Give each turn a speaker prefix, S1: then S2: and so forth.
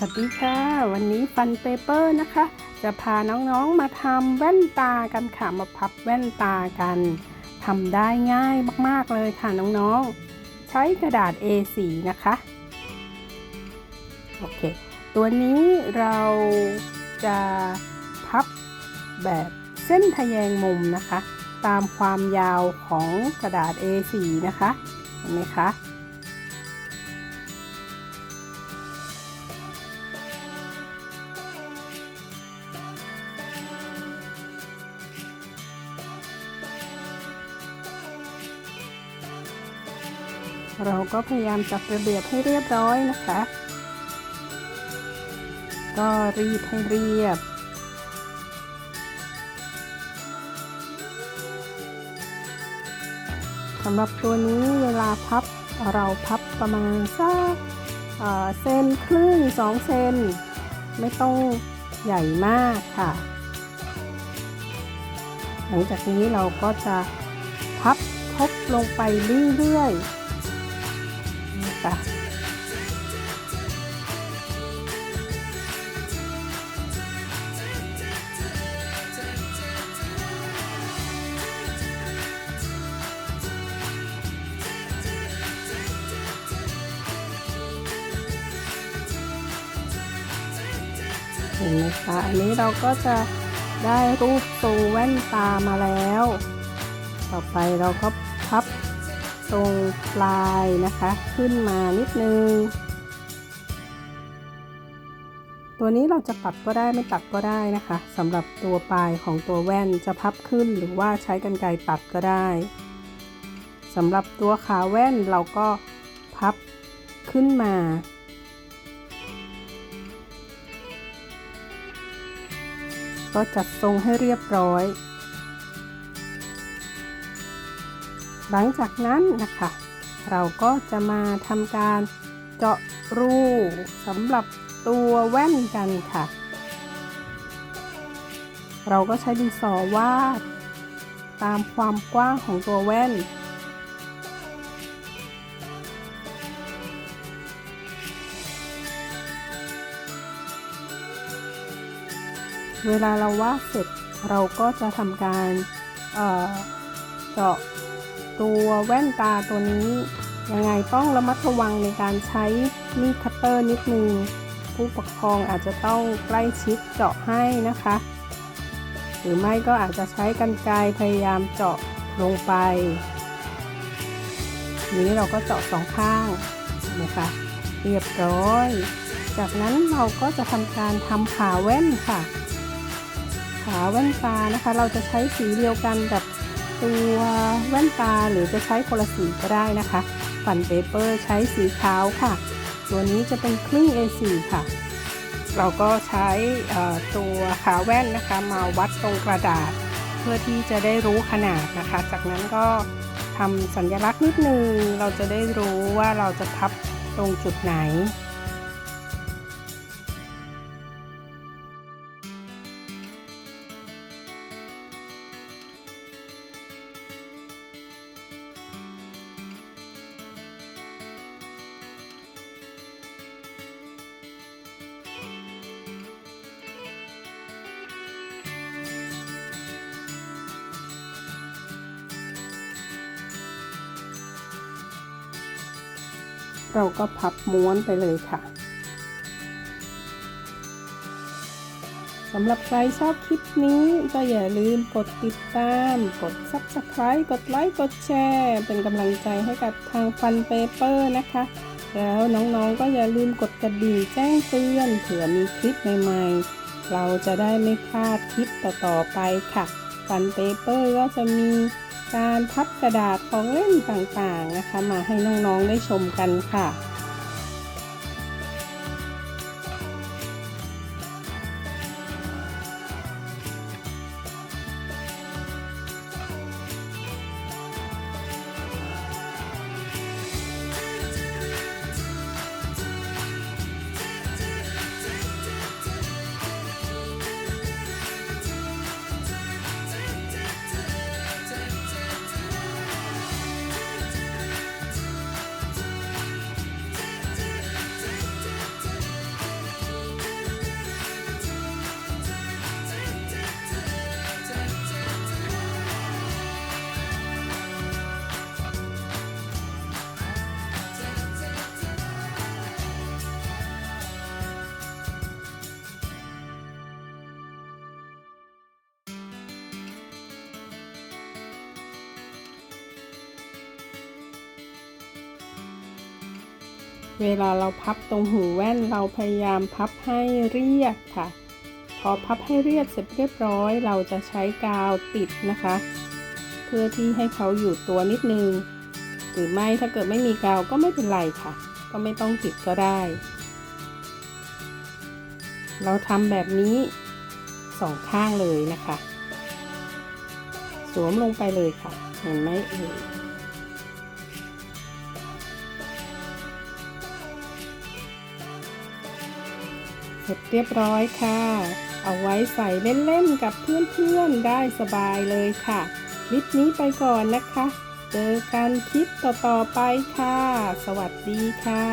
S1: สวัสดีค่ะ วันนี้ฟันเปเปอร์นะคะ จะพาน้องๆมาทำแว่นตากันค่ะ มาพับแว่นตากันทำได้ง่ายมากๆเลยค่ะน้องๆ ใช้กระดาษ A4 นะคะ โอเค ตัวนี้เราจะพับแบบเส้นทะแยงมุมนะคะ ตามความยาวของกระดาษ A4 นะคะ เห็นไหมคะ เราก็พยายามจัดระเบียบให้เรียบร้อยนะคะ ก็รีดให้เรียบ สำหรับตัวนี้เวลาพับเราพับประมาณสักเอ่อเซนครึ่งสองเซนไม่ต้องใหญ่มากค่ะ หลังจากนี้เราก็จะพับทบลงไปเรื่อยๆ คะเห็นไหมคะอันนี้เราก็จะได้รูปทรงแว่นตามาแล้ว ต่อไปเราก็พับ ตรงปลายนะคะ ขึ้นมานิดนึง ตัวนี้เราจะตัดก็ได้ไม่ตัดก็ได้นะคะสำหรับตัวปลายของตัวแว่นจะพับขึ้นหรือว่าใช้กรรไกรตัดก็ได้สำหรับตัวขาแว่นเราก็พับขึ้นมาก็จัดทรงให้เรียบร้อย หลังจากนั้นนะคะ เราก็จะมาทำการเจาะรูสำหรับตัวแว่นกันค่ะ เราก็ใช้ดินสอวาดตามความกว้างของตัวแว่น เวลาเราวาดเสร็จเราก็จะทำการเอ่อเจาะ ตัวแว่นตาตัวนี้ยังไงต้องระมัดระวังในการใช้มีดคัตเตอร์นิดนึงผู้ปกครองอาจจะต้องใกล้ชิดเจาะให้นะคะ หรือไม่ก็อาจจะใช้กรรไกรพยายามเจาะลงไป นี้เราก็เจาะสองข้างนะคะเรียบร้อย จากนั้นเราก็จะทำการทำขาแว่นค่ะ ขาแว่นตานะคะ เราจะใช้สีเดียวกันกับ ตัวแว่นตาหรือจะใช้คนละสีก็ได้นะคะฝันเปเปอร์ใช้สีขาวค่ะ ตัวนี้จะเป็นครึ่ง A4 ค่ะ เราก็ใช้ตัวขาแว่นนะคะ มาวัดตรงกระดาษ เพื่อที่จะได้รู้ขนาดนะคะ จากนั้นก็ทำสัญลักษณ์นิดนึง เราจะได้รู้ว่าเราจะพับตรงจุดไหน เราก็พับม้วนไปเลยค่ะสำหรับใครชอบคลิปนี้ก็อย่าลืมกดติดตาม กด Subscribe กดไลค์ กดแชร์ เป็นกำลังใจให้กับทางฟันเปเปอร์นะคะ แล้วน้องๆก็อย่าลืมกดกระดิ่งแจ้งเตือนเผื่อมีคลิปใหม่ๆ เราจะได้ไม่พลาดคลิปต่อๆไปค่ะฟันเปเปอร์ก็จะมี การพับกระดาษของเล่นต่างๆนะคะ มาให้น้องๆได้ชมกันค่ะ
S2: เว
S1: ลาเราพับตรงหูแว่นเราพยายามพับให้เรียบค่ะ พอพับให้เรียบเสร็จเรียบร้อย เราจะใช้กาวติดนะคะ เพื่อที่ให้เขาอยู่ตัวนิดนึง หรือไม่ถ้าเกิดไม่มีกาวก็ไม่เป็นไรค่ะ ก็ไม่ต้องติดก็ได้ เราทำแบบนี้สองข้างเลยนะคะ สวมลงไปเลยค่ะ เห็นไหมเอ่ย สร็จเรียบร้อยค่ะ เอาไว้ใส่เล่นๆกับเพื่อนๆได้สบายเลยค่ะคลิปนี้ไปก่อนนะคะ เจอกันคลิปต่อๆไปค่ะ สวัสดีค่ะ